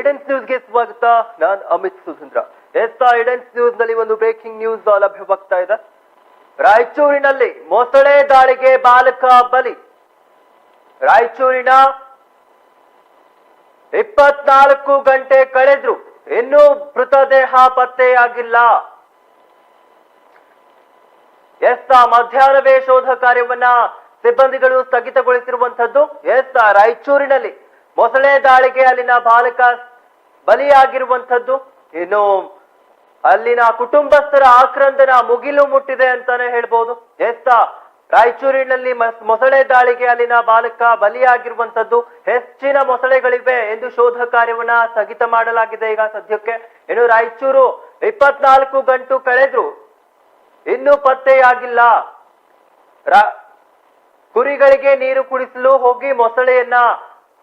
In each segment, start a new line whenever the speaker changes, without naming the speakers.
ಏಡೆನ್ಸ್ ನ್ಯೂಸ್ಗೆ ಸ್ವಾಗತ. ನಾನ್ ಅಮಿತ್ ಸುಧೀಂದ್ರ ಎಸ್ ಏಡೆನ್ಸ್ ನ್ಯೂಸ್ನಲ್ಲಿ ಒಂದು ಬ್ರೇಕಿಂಗ್ ನ್ಯೂಸ್ ಲಭ್ಯವಾಗ್ತಾ ಇದೆ. ರಾಯಚೂರಿನಲ್ಲಿ ಮೊಸಳೆ ದಾಳಿಗೆ ಬಾಲಕ ಬಲಿ. ರಾಯಚೂರಿನ ಇಪ್ಪತ್ನಾಲ್ಕು ಗಂಟೆ ಕಳೆದ್ರು ಇನ್ನೂ ಮೃತದೇಹ ಪತ್ತೆಯಾಗಿಲ್ಲ. ಎಸ್ ಮಧ್ಯಾಹ್ನವೇ ಶೋಧ ಕಾರ್ಯವನ್ನ ಸಿಬ್ಬಂದಿಗಳು ಸ್ಥಗಿತಗೊಳಿಸಿರುವಂತದ್ದು ಎಸ್ ರಾಯಚೂರಿನಲ್ಲಿ ಮೊಸಳೆ ದಾಳಿಗೆ ಅಲ್ಲಿನ ಬಾಲಕ ಬಲಿಯಾಗಿರುವಂತದ್ದು ಇನ್ನು ಅಲ್ಲಿನ ಕುಟುಂಬಸ್ಥರ ಆಕ್ರಂದನ ಮುಗಿಲು ಮುಟ್ಟಿದೆ ಅಂತಾನೆ ಹೇಳ್ಬೋದು. ಎಸ್ತ, ರಾಯಚೂರಿನಲ್ಲಿ ಮಸ್- ಮೊಸಳೆ ದಾಳಿಗೆ ಅಲ್ಲಿನ ಬಾಲಕ ಬಲಿಯಾಗಿರುವಂತದ್ದು ಹೆಚ್ಚಿನ ಮೊಸಳೆಗಳಿವೆ ಎಂದು ಶೋಧ ಕಾರ್ಯವನ್ನ ಸ್ಥಗಿತ ಮಾಡಲಾಗಿದೆ ಈಗ ಸದ್ಯಕ್ಕೆ. ಇನ್ನು ರಾಯಚೂರು ಇಪ್ಪತ್ನಾಲ್ಕು ಗಂಟು ಕಳೆದ್ರು. ಇನ್ನೂ ಪತ್ತೆಯಾಗಿಲ್ಲ. ಕುರಿಗಳಿಗೆ ನೀರು ಕುಡಿಸಲು ಹೋಗಿ ಮೊಸಳೆಯನ್ನ,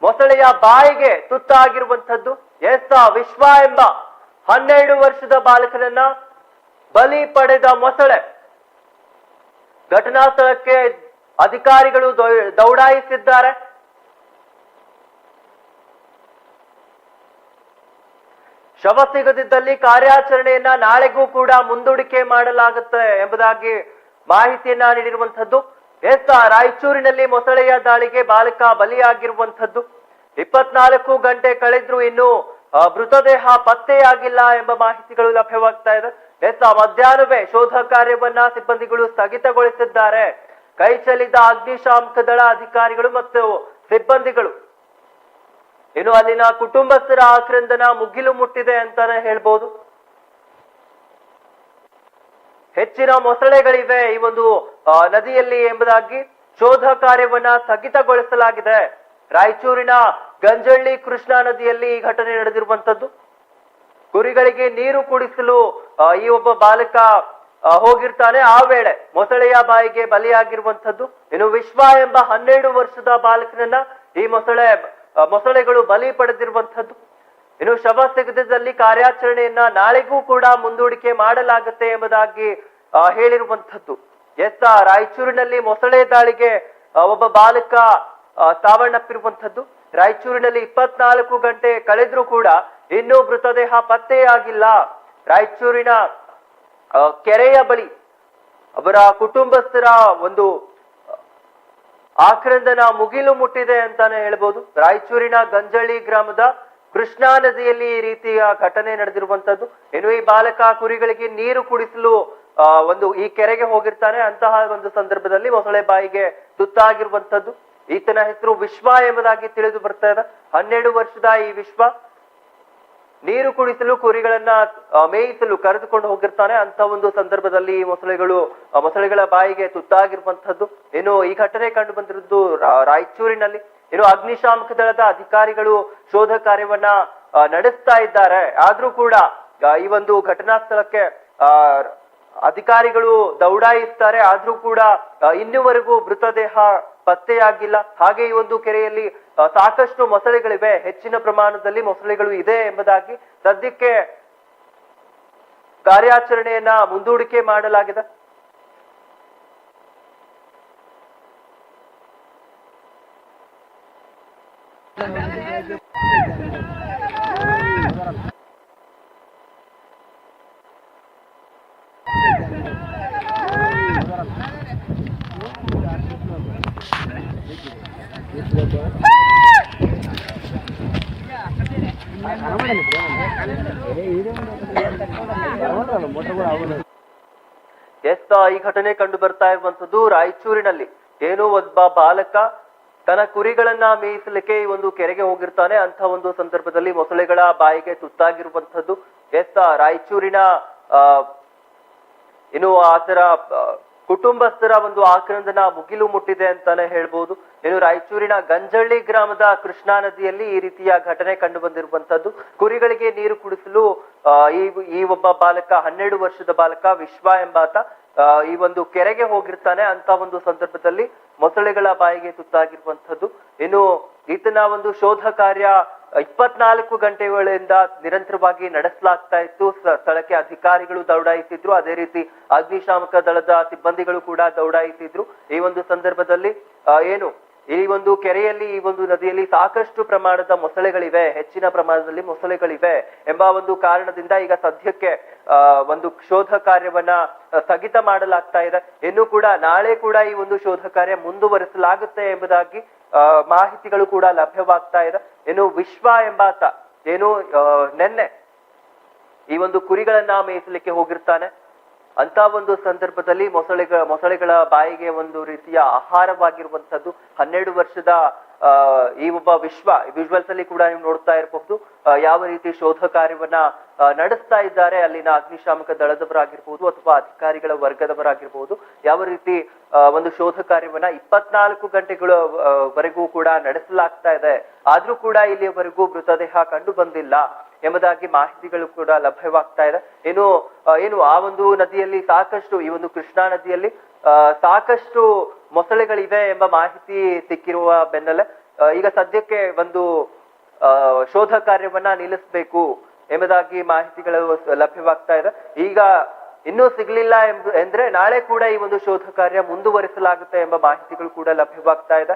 ಮೊಸಳೆಯ ಬಾಯಿಗೆ ತುತ್ತಾಗಿರುವಂತದ್ದು ಎಸ್ ವಿಶ್ವ ಎಂಬ ಹನ್ನೆರಡು ವರ್ಷದ ಬಾಲಕನನ್ನ ಬಲಿ ಪಡೆದ ಮೊಸಳೆ. ಘಟನಾ ಸ್ಥಳಕ್ಕೆ ಅಧಿಕಾರಿಗಳು ದೌಡಾಯಿಸಿದ್ದಾರೆ. ಶವ ಸಿಗದಿದ್ದಲ್ಲಿ ಕಾರ್ಯಾಚರಣೆಯನ್ನ ನಾಳೆಗೂ ಕೂಡ ಮುಂದೂಡಿಕೆ ಮಾಡಲಾಗುತ್ತೆ ಎಂಬುದಾಗಿ ಮಾಹಿತಿಯನ್ನ ನೀಡಿರುವಂತದ್ದು ಎಸ್ ರಾಯಚೂರಿನಲ್ಲಿ ಮೊಸಳೆಯ ದಾಳಿಗೆ ಬಾಲಕ ಬಲಿಯಾಗಿರುವಂತದ್ದು ಇಪ್ಪತ್ನಾಲ್ಕು ಗಂಟೆ ಕಳೆದ್ರು ಇನ್ನು ಮೃತದೇಹ ಪತ್ತೆಯಾಗಿಲ್ಲ ಎಂಬ ಮಾಹಿತಿಗಳು ಲಭ್ಯವಾಗ್ತಾ ಇದೆ. ಎತ್ತ, ಮಧ್ಯಾಹ್ನವೇ ಶೋಧ ಕಾರ್ಯವನ್ನ ಸಿಬ್ಬಂದಿಗಳು ಸ್ಥಗಿತಗೊಳಿಸಿದ್ದಾರೆ. ಕೈ ಚೆಲ್ಲಿದ ಅಗ್ನಿಶಾಮಕ ದಳ ಅಧಿಕಾರಿಗಳು ಮತ್ತು ಸಿಬ್ಬಂದಿಗಳು. ಇನ್ನು ಅಲ್ಲಿನ ಕುಟುಂಬಸ್ಥರ ಆಕ್ರಂದನ ಮುಗಿಲು ಮುಟ್ಟಿದೆ ಅಂತಾನೆ ಹೇಳ್ಬೋದು. ಹೆಚ್ಚಿನ ಮೊಸಳೆಗಳಿವೆ ಈ ಒಂದು ನದಿಯಲ್ಲಿ ಎಂಬುದಾಗಿ ಶೋಧ ಕಾರ್ಯವನ್ನ ಸ್ಥಗಿತಗೊಳಿಸಲಾಗಿದೆ. ರಾಯಚೂರಿನ ಗಂಜಳ್ಳಿ ಕೃಷ್ಣಾ ನದಿಯಲ್ಲಿ ಈ ಘಟನೆ ನಡೆದಿರುವಂತದ್ದು. ಕುರಿಗಳಿಗೆ ನೀರು ಕುಡಿಸಲು ಈ ಒಬ್ಬ ಬಾಲಕ ಹೋಗಿರ್ತಾನೆ. ಆ ವೇಳೆ ಮೊಸಳೆಯ ಬಾಯಿಗೆ ಬಲಿಯಾಗಿರುವಂತದ್ದು ಇನ್ನು ವಿಶ್ವ ಎಂಬ ಹನ್ನೆರಡು ವರ್ಷದ ಬಾಲಕನನ್ನ ಈ ಮೊಸಳೆ ಮೊಸಳೆಗಳು ಬಲಿ ಪಡೆದಿರುವಂತದ್ದು ಇನ್ನು ಶವ ಸಿಗದಿದ್ದಲ್ಲಿ ಕಾರ್ಯಾಚರಣೆಯನ್ನ ನಾಳೆಗೂ ಕೂಡ ಮುಂದೂಡಿಕೆ ಮಾಡಲಾಗುತ್ತೆ ಎಂಬುದಾಗಿ ಹೇಳಿರುವಂತದ್ದು ಎತ್ತ ರಾಯಚೂರಿನಲ್ಲಿ ಮೊಸಳೆ ದಾಳಿಗೆ ಒಬ್ಬ ಬಾಲಕ ಸಾವನ್ನಪ್ಪಿರುವಂತದ್ದು ರಾಯಚೂರಿನಲ್ಲಿ ಇಪ್ಪತ್ನಾಲ್ಕು ಗಂಟೆ ಕಳೆದ್ರೂ ಕೂಡ ಇನ್ನೂ ಮೃತದೇಹ ಪತ್ತೆಯಾಗಿಲ್ಲ. ರಾಯಚೂರಿನ ಕೆರೆಯ ಬಳಿ ಅವರ ಕುಟುಂಬಸ್ಥರ ಒಂದು ಆಕ್ರಂದನ ಮುಗಿಲು ಮುಟ್ಟಿದೆ ಅಂತಾನೆ ಹೇಳ್ಬೋದು. ರಾಯಚೂರಿನ ಗಂಜಳ್ಳಿ ಗ್ರಾಮದ ಕೃಷ್ಣಾ ನದಿಯಲ್ಲಿ ಈ ರೀತಿಯ ಘಟನೆ ನಡೆದಿರುವಂತದ್ದು. ಇನ್ನು ಈ ಬಾಲಕ ಕುರಿಗಳಿಗೆ ನೀರು ಕುಡಿಸಲು ಒಂದು ಈ ಕೆರೆಗೆ ಹೋಗಿರ್ತಾನೆ. ಅಂತಹ ಒಂದು ಸಂದರ್ಭದಲ್ಲಿ ಮೊಸಳೆ ಬಾಯಿಗೆ ತುತ್ತಾಗಿರುವಂತದ್ದು. ಈತನ ಹೆಸರು ವಿಶ್ವ ಎಂಬುದಾಗಿ ತಿಳಿದು ಬರ್ತಾ ಇದೆ. ಹನ್ನೆರಡು ವರ್ಷದ ಈ ವಿಶ್ವ ನೀರು ಕುಡಿಸಲು, ಕುರಿಗಳನ್ನ ಮೇಯಿಸಲು ಕರೆದುಕೊಂಡು ಹೋಗಿರ್ತಾನೆ. ಅಂತ ಒಂದು ಸಂದರ್ಭದಲ್ಲಿ ಮೊಸಳೆಗಳು ಮೊಸಳೆಗಳ ಬಾಯಿಗೆ ತುತ್ತಾಗಿರುವಂತಹದ್ದು ಏನು ಈ ಘಟನೆ ಕಂಡು ಬಂದಿರುವುದು ರಾ- ರಾಯಚೂರಿನಲ್ಲಿ. ಏನು ಅಗ್ನಿಶಾಮಕ ದಳದ ಅಧಿಕಾರಿಗಳು ಶೋಧ ಕಾರ್ಯವನ್ನ ನಡೆಸ್ತಾ ಇದ್ದಾರೆ. ಆದ್ರೂ ಕೂಡ ಈ ಒಂದು ಘಟನಾ ಸ್ಥಳಕ್ಕೆ ಅಧಿಕಾರಿಗಳು ದೌಡಾಯಿಸ್ತಾರೆ. ಆದ್ರೂ ಕೂಡ ಇನ್ನುವರೆಗೂ ಮೃತದೇಹ ಪತ್ತೆಯಾಗಿಲ್ಲ. ಹಾಗೆ ಈ ಒಂದು ಕೆರೆಯಲ್ಲಿ ಸಾಕಷ್ಟು ಮೊಸಳೆಗಳಿವೆ. ಹೆಚ್ಚಿನ ಪ್ರಮಾಣದಲ್ಲಿ ಮೊಸಳೆಗಳು ಇದೆ ಎಂಬುದಾಗಿ ಸದ್ಯಕ್ಕೆ ಕಾರ್ಯಾಚರಣೆಯನ್ನ ಮುಂದೂಡಿಕೆ ಮಾಡಲಾಗಿದೆ. ಈ ಘಟನೆ ಕಂಡು ಬರ್ತಾ ಇರುವಂತದ್ದು ರಾಯಚೂರಿನಲ್ಲಿ. ಏನೋ ಒಬ್ಬ ಬಾಲಕ ತನ್ನ ಕುರಿಗಳನ್ನ ಮೇಯಿಸಲಿಕ್ಕೆ ಒಂದು ಕೆರೆಗೆ ಹೋಗಿರ್ತಾನೆ. ಅಂತ ಒಂದು ಸಂದರ್ಭದಲ್ಲಿ ಮೊಸಳೆಗಳ ಬಾಯಿಗೆ ತುತ್ತಾಗಿರುವಂತದ್ದು ಎಸ್ ರಾಯಚೂರಿನ, ಆ ಏನು ಆತರ ಕುಟುಂಬಸ್ಥರ ಒಂದು ಆಕ್ರಂದನ ಮುಗಿಲು ಮುಟ್ಟಿದೆ ಅಂತಾನೆ ಹೇಳ್ಬೋದು. ಇನ್ನು ರಾಯಚೂರಿನ ಗಂಜಳ್ಳಿ ಗ್ರಾಮದ ಕೃಷ್ಣಾ ನದಿಯಲ್ಲಿ ಈ ರೀತಿಯ ಘಟನೆ ಕಂಡು ಬಂದಿರುವಂತದ್ದು ಕುರಿಗಳಿಗೆ ನೀರು ಕುಡಿಸಲು ಈ ಈ ಒಬ್ಬ ಬಾಲಕ, ಹನ್ನೆರಡು ವರ್ಷದ ಬಾಲಕ ವಿಶ್ವ ಎಂಬಾತ ಈ ಒಂದು ಕೆರೆಗೆ ಹೋಗಿರ್ತಾನೆ ಅಂತ ಒಂದು ಸಂದರ್ಭದಲ್ಲಿ ಮೊಸಳೆಗಳ ಬಾಯಿಗೆ ತುತ್ತಾಗಿರುವಂತದ್ದು ಇನ್ನು ಈತನ ಒಂದು ಶೋಧ ಕಾರ್ಯ ಇಪ್ಪತ್ನಾಲ್ಕು ಗಂಟೆಗಳಿಂದ ನಿರಂತರವಾಗಿ ನಡೆಸಲಾಗ್ತಾ ಇತ್ತು. ಸ್ಥಳಕ್ಕೆ ಅಧಿಕಾರಿಗಳು ದೌಡಾಯಿಸಿದ್ರು. ಅದೇ ರೀತಿ ಅಗ್ನಿಶಾಮಕ ದಳದ ಸಿಬ್ಬಂದಿಗಳು ಕೂಡ ದೌಡಾಯಿಸಿದ್ರು. ಈ ಒಂದು ಸಂದರ್ಭದಲ್ಲಿ ಏನು ಈ ಒಂದು ಕೆರೆಯಲ್ಲಿ, ಈ ಒಂದು ನದಿಯಲ್ಲಿ ಸಾಕಷ್ಟು ಪ್ರಮಾಣದ ಮೊಸಳೆಗಳಿವೆ, ಹೆಚ್ಚಿನ ಪ್ರಮಾಣದಲ್ಲಿ ಮೊಸಳೆಗಳಿವೆ ಎಂಬ ಒಂದು ಕಾರಣದಿಂದ ಈಗ ಸದ್ಯಕ್ಕೆ ಒಂದು ಶೋಧ ಕಾರ್ಯವನ್ನ ಸ್ಥಗಿತ ಮಾಡಲಾಗ್ತಾ ಇದೆ. ಇನ್ನು ಕೂಡ ನಾಳೆ ಕೂಡ ಈ ಒಂದು ಶೋಧ ಕಾರ್ಯ ಮುಂದುವರಿಸಲಾಗುತ್ತೆ ಎಂಬುದಾಗಿ ಮಾಹಿತಿಗಳು ಕೂಡ ಲಭ್ಯವಾಗ್ತಾ ಇದೆ. ಏನು ವಿಶ್ವ ಎಂಬಾತ, ಏನು ನಿನ್ನೆ ಈ ಒಂದು ಕುರಿಗಳನ್ನ ಮೇಯಿಸಲಿಕ್ಕೆ ಹೋಗಿರ್ತಾನೆ. ಅಂತ ಒಂದು ಸಂದರ್ಭದಲ್ಲಿ ಮೊಸಳೆಗಳ ಮೊಸಳೆಗಳ ಬಾಯಿಗೆ ಒಂದು ರೀತಿಯ ಆಹಾರವಾಗಿರುವಂತದ್ದು ಹನ್ನೆರಡು ವರ್ಷದ ಈ ಒಬ್ಬ ವಿಶ್ವ ವಿಜುವಲ್ಸ್ ಅಲ್ಲಿ ಕೂಡ ನೀವು ನೋಡ್ತಾ ಇರಬಹುದು. ಯಾವ ರೀತಿ ಶೋಧ ಕಾರ್ಯವನ್ನ ನಡೆಸ್ತಾ ಇದ್ದಾರೆ. ಅಲ್ಲಿನ ಅಗ್ನಿಶಾಮಕ ದಳದವರಾಗಿರ್ಬಹುದು ಅಥವಾ ಅಧಿಕಾರಿಗಳ ವರ್ಗದವರಾಗಿರ್ಬಹುದು ಯಾವ ರೀತಿ ಒಂದು ಶೋಧ ಕಾರ್ಯವನ್ನ ಇಪ್ಪತ್ನಾಲ್ಕು ಗಂಟೆಗಳ ವರೆಗೂ ಕೂಡ ನಡೆಸಲಾಗ್ತಾ ಇದೆ. ಆದ್ರೂ ಕೂಡ ಇಲ್ಲಿಯವರೆಗೂ ಮೃತದೇಹ ಕಂಡು ಬಂದಿಲ್ಲ. ಎಂಬುದಾಗಿ ಮಾಹಿತಿಗಳು ಕೂಡ ಲಭ್ಯವಾಗ್ತಾ ಇದೆ. ಏನು ಏನು ಆ ಒಂದು ನದಿಯಲ್ಲಿ ಸಾಕಷ್ಟು, ಈ ಒಂದು ಕೃಷ್ಣಾ ನದಿಯಲ್ಲಿ ಸಾಕಷ್ಟು ಮೊಸಳೆಗಳಿವೆ ಎಂಬ ಮಾಹಿತಿ ಸಿಕ್ಕಿರುವ ಬೆನ್ನಲ್ಲೇ ಈಗ ಸದ್ಯಕ್ಕೆ ಒಂದು ಶೋಧ ಕಾರ್ಯವನ್ನ ನಿಲ್ಲಿಸಬೇಕು ಎಂಬುದಾಗಿ ಮಾಹಿತಿಗಳು ಲಭ್ಯವಾಗ್ತಾ ಇದೆ. ಈಗ ಇನ್ನೂ ಸಿಗ್ಲಿಲ್ಲ ಎಂಬ, ಎಂದ್ರೆ ನಾಳೆ ಕೂಡ ಈ ಒಂದು ಶೋಧ ಕಾರ್ಯ ಮುಂದುವರಿಸಲಾಗುತ್ತೆ ಎಂಬ ಮಾಹಿತಿಗಳು ಕೂಡ ಲಭ್ಯವಾಗ್ತಾ ಇದೆ.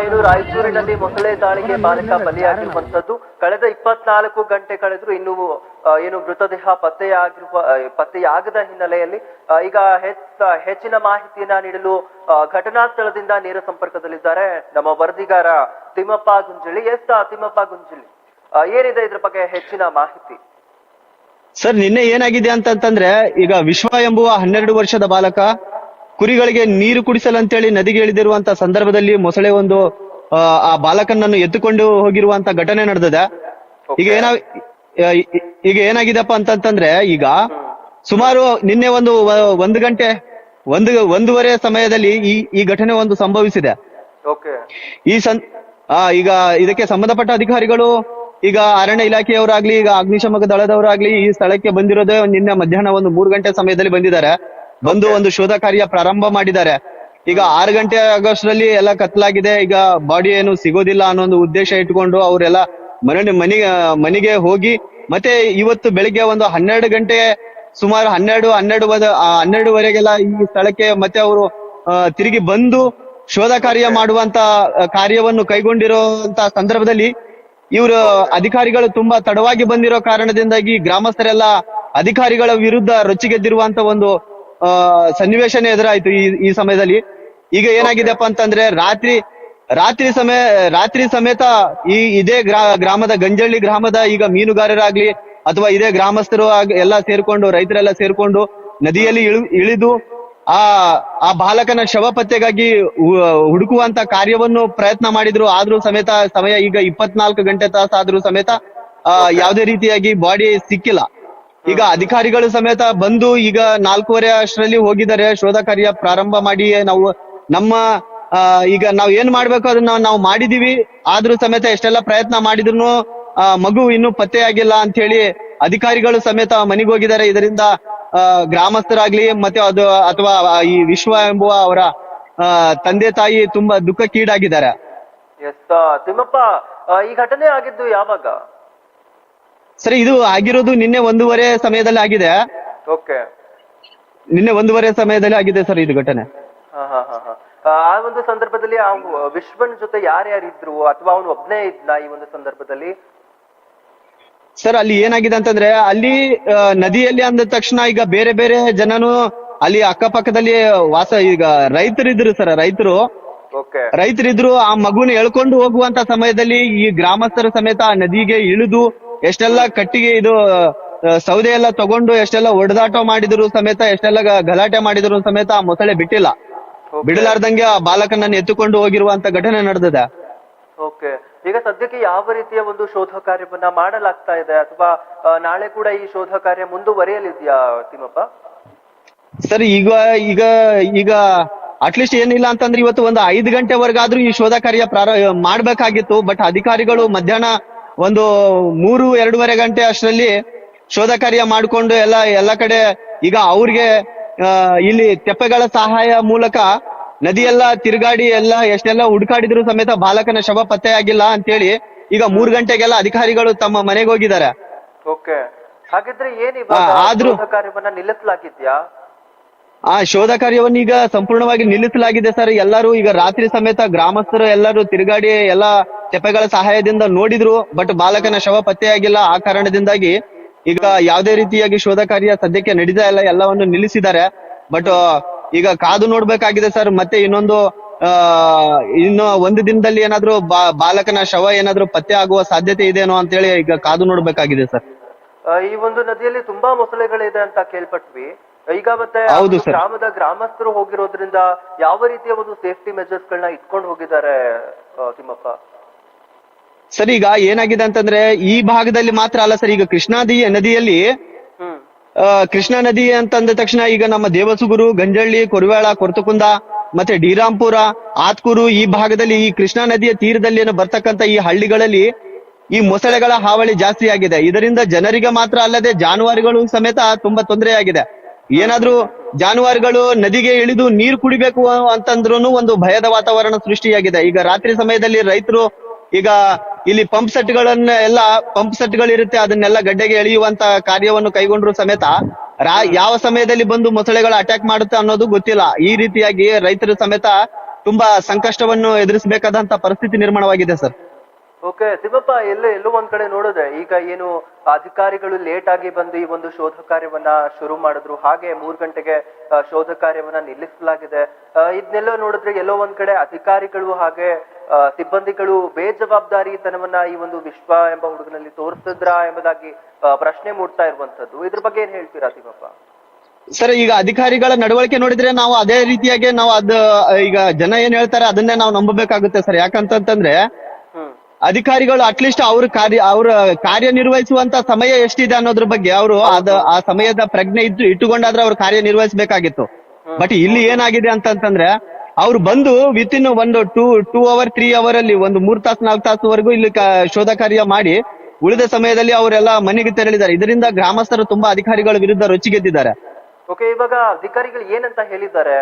ಏನು ರಾಯಚೂರಿನಲ್ಲಿ ಮೊಸಳೆ ದಾಳಿಗೆ ಬಾಲಕ ಬಲಿಯಾಗಿರುವಂತದ್ದು ಕಳೆದ ಇಪ್ಪತ್ನಾಲ್ಕು ಗಂಟೆ ಕಳೆದ್ರು ಇನ್ನು ಏನು ಮೃತದೇಹ ಪತ್ತೆಯಾಗಿರುವ ಪತ್ತೆಯಾಗದ ಹಿನ್ನೆಲೆಯಲ್ಲಿ ಈಗ ಹೆಚ್ಚ, ಹೆಚ್ಚಿನ ಮಾಹಿತಿಯನ್ನ ನೀಡಲು ಘಟನಾ ಸ್ಥಳದಿಂದ ನೇರ ಸಂಪರ್ಕದಲ್ಲಿದ್ದಾರೆ ನಮ್ಮ ವರದಿಗಾರ ತಿಮ್ಮಪ್ಪ ಗುಂಜಳಿ ಎಸ್ ತಿಮ್ಮಪ್ಪ ಗುಂಜಳಿ ಏನಿದೆ ಇದ್ರ ಬಗ್ಗೆ ಹೆಚ್ಚಿನ ಮಾಹಿತಿ?
ಸರ್, ನಿನ್ನೆ ಏನಾಗಿದೆ ಅಂತಂತಂದ್ರೆ, ಈಗ ವಿಶ್ವ ಎಂಬುವ ಹನ್ನೆರಡು ವರ್ಷದ ಬಾಲಕ ಕುರಿಗಳಿಗೆ ನೀರು ಕುಡಿಸಲಂತೇಳಿ ನದಿಗೆ ಇಳಿದಿರುವಂತ ಸಂದರ್ಭದಲ್ಲಿ ಮೊಸಳೆ ಒಂದು ಆ, ಬಾಲಕನನ್ನು ಎತ್ತುಕೊಂಡು ಹೋಗಿರುವಂತ ಘಟನೆ ನಡೆದಿದೆ. ಈಗ ಏನ ಈಗ ಏನಾಗಿದೆಪ್ಪ ಅಂತಂತಂದ್ರೆ ಈಗ ಸುಮಾರು ನಿನ್ನೆ ಒಂದು ಒಂದು ಗಂಟೆ ಒಂದು ಒಂದೂವರೆ ಸಮಯದಲ್ಲಿ ಈ ಈ ಘಟನೆ ಒಂದು ಸಂಭವಿಸಿದೆ. ಈ ಸಂ ಆ ಈಗ ಇದಕ್ಕೆ ಸಂಬಂಧಪಟ್ಟ ಅಧಿಕಾರಿಗಳು ಈಗ ಅರಣ್ಯ ಇಲಾಖೆಯವರಾಗ್ಲಿ ಈಗ ಅಗ್ನಿಶಾಮಕ ದಳದವರಾಗ್ಲಿ ಈ ಸ್ಥಳಕ್ಕೆ ಬಂದಿರೋದೇ ನಿನ್ನೆ ಮಧ್ಯಾಹ್ನ ಒಂದು ಮೂರು ಗಂಟೆ ಸಮಯದಲ್ಲಿ ಬಂದಿದ್ದಾರೆ. ಬಂದು ಒಂದು ಶೋಧ ಕಾರ್ಯ ಪ್ರಾರಂಭ ಮಾಡಿದ್ದಾರೆ. ಈಗ ಆರು ಗಂಟೆ ಆಗಸ್ಟ್ರಲ್ಲಿ ಎಲ್ಲ ಕತ್ಲಾಗಿದೆ ಈಗ ಬಾಡಿ ಏನು ಸಿಗೋದಿಲ್ಲ ಅನ್ನೋ ಒಂದು ಉದ್ದೇಶ ಇಟ್ಕೊಂಡು ಅವರೆಲ್ಲ ಮನೆ ಮನೆಗೆ ಮನೆಗೆ ಹೋಗಿ ಮತ್ತೆ ಇವತ್ತು ಬೆಳಿಗ್ಗೆ ಒಂದು ಹನ್ನೆರಡು ಗಂಟೆ ಸುಮಾರು ಹನ್ನೆರಡು ಹನ್ನೆರಡು ಹನ್ನೆರಡುವರೆಗೆಲ್ಲ ಈ ಸ್ಥಳಕ್ಕೆ ಮತ್ತೆ ಅವರು ತಿರುಗಿ ಬಂದು ಶೋಧ ಕಾರ್ಯ ಮಾಡುವಂತ ಕಾರ್ಯವನ್ನು ಕೈಗೊಂಡಿರುವಂತ ಸಂದರ್ಭದಲ್ಲಿ ಇವರು ಅಧಿಕಾರಿಗಳು ತುಂಬಾ ತಡವಾಗಿ ಬಂದಿರೋ ಕಾರಣದಿಂದಾಗಿ ಗ್ರಾಮಸ್ಥರೆಲ್ಲ ಅಧಿಕಾರಿಗಳ ವಿರುದ್ಧ ರೊಚ್ಚಿಗೆದ್ದಿರುವಂತ ಒಂದು ಸನ್ನಿವೇಶನೇ ಎದುರಾಯ್ತು ಈ ಈ ಸಮಯದಲ್ಲಿ. ಈಗ ಏನಾಗಿದೆಪ್ಪ ಅಂತಂದ್ರೆ ರಾತ್ರಿ ರಾತ್ರಿ ಸಮಯ ರಾತ್ರಿ ಸಮೇತ ಈ ಇದೇ ಗ್ರಾ ಗ್ರಾಮದ ಗಂಜಳ್ಳಿ ಗ್ರಾಮದ ಈಗ ಮೀನುಗಾರರಾಗ್ಲಿ ಅಥವಾ ಇದೇ ಗ್ರಾಮಸ್ಥರು ಎಲ್ಲ ಸೇರ್ಕೊಂಡು ರೈತರೆಲ್ಲ ಸೇರ್ಕೊಂಡು ನದಿಯಲ್ಲಿ ಇಳು- ಇಳಿದು ಆ ಆ ಬಾಲಕನ ಶವ ಪತ್ತೆಗಾಗಿ ಹುಡುಕುವಂತ ಕಾರ್ಯವನ್ನು ಪ್ರಯತ್ನ ಮಾಡಿದ್ರು. ಆದ್ರೂ ಸಮೇತ ಸಮಯ ಈಗ ಇಪ್ಪತ್ನಾಲ್ಕು ಗಂಟೆ ತಾಸಾದ್ರೂ ಸಮೇತ ಆ ಯಾವುದೇ ರೀತಿಯಾಗಿ ಬಾಡಿ ಸಿಕ್ಕಿಲ್ಲ. ಈಗ ಅಧಿಕಾರಿಗಳು ಸಮೇತ ಬಂದು ಈಗ ನಾಲ್ಕೂವರೆ ಅಷ್ಟರಲ್ಲಿ ಹೋಗಿದ್ದಾರೆ. ಶೋಧ ಕಾರ್ಯ ಪ್ರಾರಂಭ ಮಾಡಿ ನಾವು ನಮ್ಮ ಈಗ ನಾವ್ ಏನ್ ಮಾಡ್ಬೇಕು ಅದನ್ನ ನಾವು ಮಾಡಿದೀವಿ. ಆದ್ರೂ ಸಮೇತ ಎಷ್ಟೆಲ್ಲ ಪ್ರಯತ್ನ ಮಾಡಿದ್ರು ಮಗು ಇನ್ನೂ ಪತ್ತೆಯಾಗಿಲ್ಲ ಅಂತ ಹೇಳಿ ಅಧಿಕಾರಿಗಳು ಸಮೇತ ಮನೆಗೆ ಹೋಗಿದ್ದಾರೆ. ಇದರಿಂದ ಗ್ರಾಮಸ್ಥರಾಗ್ಲಿ ಮತ್ತೆ ಅದು ಅಥವಾ ಈ ವಿಶ್ವ ಎಂಬುವ ಅವರ ತಂದೆ ತಾಯಿ ತುಂಬಾ ದುಃಖಕ್ಕೀಡಾಗಿದ್ದಾರೆ.
ತಿಮ್ಮಪ್ಪ ಈ ಘಟನೆ ಆಗಿದ್ದು ಯಾವಾಗ?
ಸರಿ ಇದು ಆಗಿರೋದು ನಿನ್ನೆ ಒಂದೂವರೆ ಸಮಯದಲ್ಲಿ ಆಗಿದೆ.
ಓಕೆ.
ನಿನ್ನೆ ಒಂದೂವರೆ ಸಮಯದಲ್ಲಿ ಆಗಿದೆ ಸರ್ ಇದು ಘಟನೆ.
ಆ, ಒಂದು ಸಂದರ್ಭದಲ್ಲಿ ಆ ವಿಶ್ವನ್ ಜೊತೆ ಯಾರ್ಯಾರಿದ್ರು ಅಥವಾ ಅವನು ಒಬ್ನೇ ಇದ್ನ ಈ ಒಂದು ಸಂದರ್ಭದಲ್ಲಿ?
ಸರ್ ಅಲ್ಲಿ ಏನಾಗಿದೆ ಅಂತಂದ್ರೆ ಅಲ್ಲಿ ನದಿಯಲ್ಲಿ ಅಂದ ತಕ್ಷಣ ಈಗ ಬೇರೆ ಬೇರೆ ಜನನು ಅಲ್ಲಿ ಅಕ್ಕಪಕ್ಕದಲ್ಲಿ ವಾಸ ಈಗ ರೈತರಿದ್ರು ಸರ್ ರೈತರು. ರೈತರಿದ್ರು ಆ ಮಗುನ ಎಳ್ಕೊಂಡು ಹೋಗುವಂತ ಸಮಯದಲ್ಲಿ ಈ ಗ್ರಾಮಸ್ಥರ ಸಮೇತ ಆ ನದಿಗೆ ಇಳಿದು ಎಷ್ಟೆಲ್ಲ ಕಟ್ಟಿಗೆ ಇದು ಸೌದೆ ಎಲ್ಲ ತಗೊಂಡು ಎಷ್ಟೆಲ್ಲ ಒಡೆದಾಟ ಮಾಡಿದ್ರು ಸಮೇತ ಎಷ್ಟೆಲ್ಲ ಗಲಾಟೆ ಮಾಡಿದ್ರು ಸಮೇತ ಆ ಮೊಸಳೆ ಬಿಟ್ಟಿಲ್ಲ. ಬಿಡಲಾರ್ದಂಗೆ ಆ ಬಾಲಕನನ್ನ ಎತ್ತುಕೊಂಡು ಹೋಗಿರುವಂತ ಘಟನೆ ನಡೆದಿದೆ.
ಓಕೆ ಈಗ ಸದ್ಯಕ್ಕೆ ಯಾವ ರೀತಿಯ ಒಂದು ಶೋಧ ಕಾರ್ಯವನ್ನ ಮಾಡಲಾಗ್ತಾ ಇದೆ? ಅಥವಾ ನಾಳೆ ಕೂಡ ಈ ಶೋಧ ಕಾರ್ಯ ಮುಂದುವರಿಯಲಿದ್ಯಾ ತಿಮ್ಮಪ್ಪ?
ಸರ್ ಈಗ ಈಗ ಈಗ ಅಟ್ಲೀಸ್ಟ್ ಏನಿಲ್ಲ ಅಂತಂದ್ರೆ ಇವತ್ತು ಒಂದು ಐದು ಗಂಟೆವರೆಗಾದ್ರೂ ಈ ಶೋಧ ಕಾರ್ಯ ಪ್ರಾರಂಭ ಮಾಡ್ಬೇಕಾಗಿತ್ತು. ಬಟ್ ಅಧಿಕಾರಿಗಳು ಮಧ್ಯಾಹ್ನ ಒಂದು ಮೂರು ಎರಡೂವರೆ ಗಂಟೆ ಅಷ್ಟರಲ್ಲಿ ಶೋಧ ಕಾರ್ಯ ಮಾಡ್ಕೊಂಡು ಎಲ್ಲ ಎಲ್ಲ ಕಡೆ ಈಗ ಅವ್ರಿಗೆ ಇಲ್ಲಿ ತೆಪ್ಪೆಗಳ ಸಹಾಯ ಮೂಲಕ ನದಿಯೆಲ್ಲ ತಿರುಗಾಡಿ ಎಲ್ಲ ಎಷ್ಟೆಲ್ಲ ಹುಡುಕಾಡಿದ್ರು ಸಮೇತ ಬಾಲಕನ ಶವ ಪತ್ತೆ ಆಗಿಲ್ಲ ಅಂತೇಳಿ ಈಗ ಮೂರ್ ಗಂಟೆಗೆಲ್ಲ ಅಧಿಕಾರಿಗಳು ತಮ್ಮ ಮನೆಗೆ ಹೋಗಿದ್ದಾರೆ.
ಓಕೆ. ಹಾಗಿದ್ರೆ ಏನ್ ಇವಾಗ
ಆದ್ರೂ-
ಕಾರ್ಯವನ್ನ ನಿಲ್ಲಿಸಲಾಗಿದ್ಯಾ?
ಆ ಶೋಧ ಕಾರ್ಯವನ್ನು ಈಗ ಸಂಪೂರ್ಣವಾಗಿ ನಿಲ್ಲಿಸಲಾಗಿದೆ ಸರ್. ಎಲ್ಲರೂ ಈಗ ರಾತ್ರಿ ಸಮೇತ ಗ್ರಾಮಸ್ಥರು ಎಲ್ಲರೂ ತಿರುಗಾಡಿ ಎಲ್ಲ ತೆಪೆಗಳ ಸಹಾಯದಿಂದ ನೋಡಿದ್ರು, ಬಟ್ ಬಾಲಕನ ಶವ ಪತ್ತೆಯಾಗಿಲ್ಲ ಆ ಕಾರಣದಿಂದಾಗಿ ಈಗ ಯಾವುದೇ ರೀತಿಯಾಗಿ ಶೋಧ ಕಾರ್ಯ ಸದ್ಯಕ್ಕೆ ನಡೀತಾ ಇಲ್ಲ. ಎಲ್ಲವನ್ನು ನಿಲ್ಲಿಸಿದ್ದಾರೆ. ಬಟ್ ಈಗ ಕಾದು ನೋಡ್ಬೇಕಾಗಿದೆ ಸರ್. ಮತ್ತೆ ಇನ್ನೊಂದು, ಆ, ಇನ್ನು ಒಂದು ದಿನದಲ್ಲಿ ಏನಾದ್ರೂ ಬಾಲಕನ ಶವ ಏನಾದ್ರೂ ಪತ್ತೆ ಆಗುವ ಸಾಧ್ಯತೆ ಇದೆನೋ ಅಂತೇಳಿ ಈಗ ಕಾದು ನೋಡ್ಬೇಕಾಗಿದೆ ಸರ್.
ಈ ಒಂದು ನದಿಯಲ್ಲಿ ತುಂಬಾ ಮೊಸಳೆಗಳಿದೆ ಅಂತ ಕೇಳ್ಪಟ್ವಿ. ಈಗ ಮತ್ತೆ
ಹೌದು ಸರ್.
ಗ್ರಾಮದ ಗ್ರಾಮಸ್ಥರು ಹೋಗಿರೋದ್ರಿಂದ ಯಾವ ರೀತಿಯ ಒಂದು ಸೇಫ್ಟಿ ಮೆಜರ್ಸ್ ಗಳನ್ನ ಇಟ್ಕೊಂಡು ಹೋಗಿದ್ದಾರೆ ಆ, ತಿಮ್ಮಪ್ಪ?
ಸರ್ ಈಗ ಏನಾಗಿದೆ ಅಂತಂದ್ರೆ ಈ ಭಾಗದಲ್ಲಿ ಮಾತ್ರ ಅಲ್ಲ ಸರ್ ಈಗ ಕೃಷ್ಣಾನದಿ ನದಿಯಲ್ಲಿ
ಹ್ಮ್.
ಆ, ಕೃಷ್ಣಾ ನದಿ ಅಂತಂದ ತಕ್ಷಣ ಈಗ ನಮ್ಮ ದೇವಸುಗುರು ಗಂಜಳ್ಳಿ ಕೊರವೇಳ ಕೊರ್ತಕುಂದ ಮತ್ತೆ ಡಿರಾಂಪುರ ಆತ್ಕೂರು ಈ ಭಾಗದಲ್ಲಿ ಈ ಕೃಷ್ಣಾ ನದಿಯ ತೀರದಲ್ಲಿ ಏನು ಬರ್ತಕ್ಕಂತ ಈ ಹಳ್ಳಿಗಳಲ್ಲಿ ಈ ಮೊಸಳೆಗಳ ಹಾವಳಿ ಜಾಸ್ತಿ ಆಗಿದೆ ಇದರಿಂದ ಜನರಿಗೆ ಮಾತ್ರ ಅಲ್ಲದೆ ಜಾನುವಾರುಗಳು ಸಮೇತ ತುಂಬಾ ತೊಂದರೆ ಆಗಿದೆ ಏನಾದ್ರೂ ಜಾನುವಾರುಗಳು ನದಿಗೆ ಇಳಿದು ನೀರು ಕುಡಿಬೇಕು ಅಂತಂದ್ರೂ ಒಂದು ಭಯದ ವಾತಾವರಣ ಸೃಷ್ಟಿಯಾಗಿದೆ. ಈಗ ರಾತ್ರಿ ಸಮಯದಲ್ಲಿ ರೈತರು ಈಗ ಇಲ್ಲಿ ಪಂಪ್ ಸೆಟ್ ಗಳನ್ನ ಎಲ್ಲ ಪಂಪ್ ಸೆಟ್ ಗಳಿರುತ್ತೆ ಅದನ್ನೆಲ್ಲ ಗಡ್ಡೆಗೆ ಎಳೆಯುವಂತ ಕಾರ್ಯವನ್ನು ಕೈಗೊಂಡ್ರು ಸಮೇತ ರಾ- ಯಾವ ಸಮಯದಲ್ಲಿ ಬಂದು ಮೊಸಳೆಗಳು ಅಟ್ಯಾಕ್ ಮಾಡುತ್ತೆ ಅನ್ನೋದು ಗೊತ್ತಿಲ್ಲ. ಈ ರೀತಿಯಾಗಿ ರೈತರು ಸಮೇತ ತುಂಬಾ ಸಂಕಷ್ಟವನ್ನು ಎದುರಿಸಬೇಕಾದಂತ ಪರಿಸ್ಥಿತಿ ನಿರ್ಮಾಣವಾಗಿದೆ ಸರ್.
ಓಕೆ, ತಿಮ್ಮಪ್ಪ, ಎಲ್ಲ, ಎಲ್ಲೋ ಒಂದ್ ಕಡೆ ನೋಡಿದ್ರೆ ಈಗ ಏನು ಅಧಿಕಾರಿಗಳು ಲೇಟ್ ಆಗಿ ಬಂದು ಈ ಒಂದು ಶೋಧ ಕಾರ್ಯವನ್ನ ಶುರು ಮಾಡಿದ್ರು. ಹಾಗೆ ಮೂರ್ ಗಂಟೆಗೆ ಶೋಧ ಕಾರ್ಯವನ್ನ ನಿಲ್ಲಿಸಲಾಗಿದೆ. ಇದನ್ನೆಲ್ಲ ನೋಡಿದ್ರೆ ಎಲ್ಲೋ ಒಂದ್ ಕಡೆ ಅಧಿಕಾರಿಗಳು ಹಾಗೆ ಸಿಬ್ಬಂದಿಗಳು ಬೇಜವಾಬ್ದಾರಿತನವನ್ನ ಈ ಒಂದು ವಿಶ್ವ ಎಂಬ ಹುಡುಗನಲ್ಲಿ ತೋರಿಸಿದ್ರ ಎಂಬುದಾಗಿ ಪ್ರಶ್ನೆ ಮೂಡ್ತಾ ಇರುವಂತದ್ದು ಇದ್ರ ಬಗ್ಗೆ ಏನ್ ಹೇಳ್ತೀರಾ ತಿಮ್ಮಪ್ಪ?
ಸರ್, ಈಗ ಅಧಿಕಾರಿಗಳ ನಡವಳಿಕೆ ನೋಡಿದ್ರೆ ನಾವು ಅದೇ ರೀತಿಯಾಗಿ ನಾವು ಅದ ಈಗ ಜನ ಏನ್ ಹೇಳ್ತಾರೆ ಅದನ್ನೇ ನಾವು ನಂಬಬೇಕಾಗುತ್ತೆ ಸರ್. ಯಾಕಂತಂದ್ರೆ ಅಧಿಕಾರಿಗಳು ಅಟ್ಲೀಸ್ಟ್ ಅವ್ರ ಕಾರ್ಯ ಅವ್ರ ಕಾರ್ಯನಿರ್ವಹಿಸುವಂತ ಸಮಯ ಎಷ್ಟಿದೆ ಅನ್ನೋದ್ರ ಬಗ್ಗೆ ಅವರು ಅದ ಆ ಸಮಯದ ಪ್ರಜ್ಞೆ ಇದ್ದು ಇಟ್ಟುಕೊಂಡಾದ್ರೆ ಅವ್ರು ಕಾರ್ಯನಿರ್ವಹಿಸಬೇಕಾಗಿತ್ತು. ಬಟ್ ಇಲ್ಲಿ ಏನಾಗಿದೆ ಅಂತಂತಂದ್ರೆ ಅವ್ರು ಬಂದು ವಿತ್ ಇನ್ ಒಂದು two two hour three hour ಅಲ್ಲಿ ಒಂದು ಮೂರ್ ತಾಸು ನಾಲ್ಕು ತಾಸುವರೆಗೂ ಇಲ್ಲಿ ಶೋಧ ಕಾರ್ಯ ಮಾಡಿ ಉಳಿದ ಸಮಯದಲ್ಲಿ ಅವರೆಲ್ಲ ಮನೆಗೆ ತೆರಳಿದ್ದಾರೆ. ಇದರಿಂದ ಗ್ರಾಮಸ್ಥರು ತುಂಬಾ ಅಧಿಕಾರಿಗಳ ವಿರುದ್ಧ ರೊಚ್ಚಿಗೆದ್ದಿದ್ದಾರೆ.
ಓಕೆ ಇವಾಗ ಅಧಿಕಾರಿಗಳು ಏನಂತ ಹೇಳಿದ್ದಾರೆ?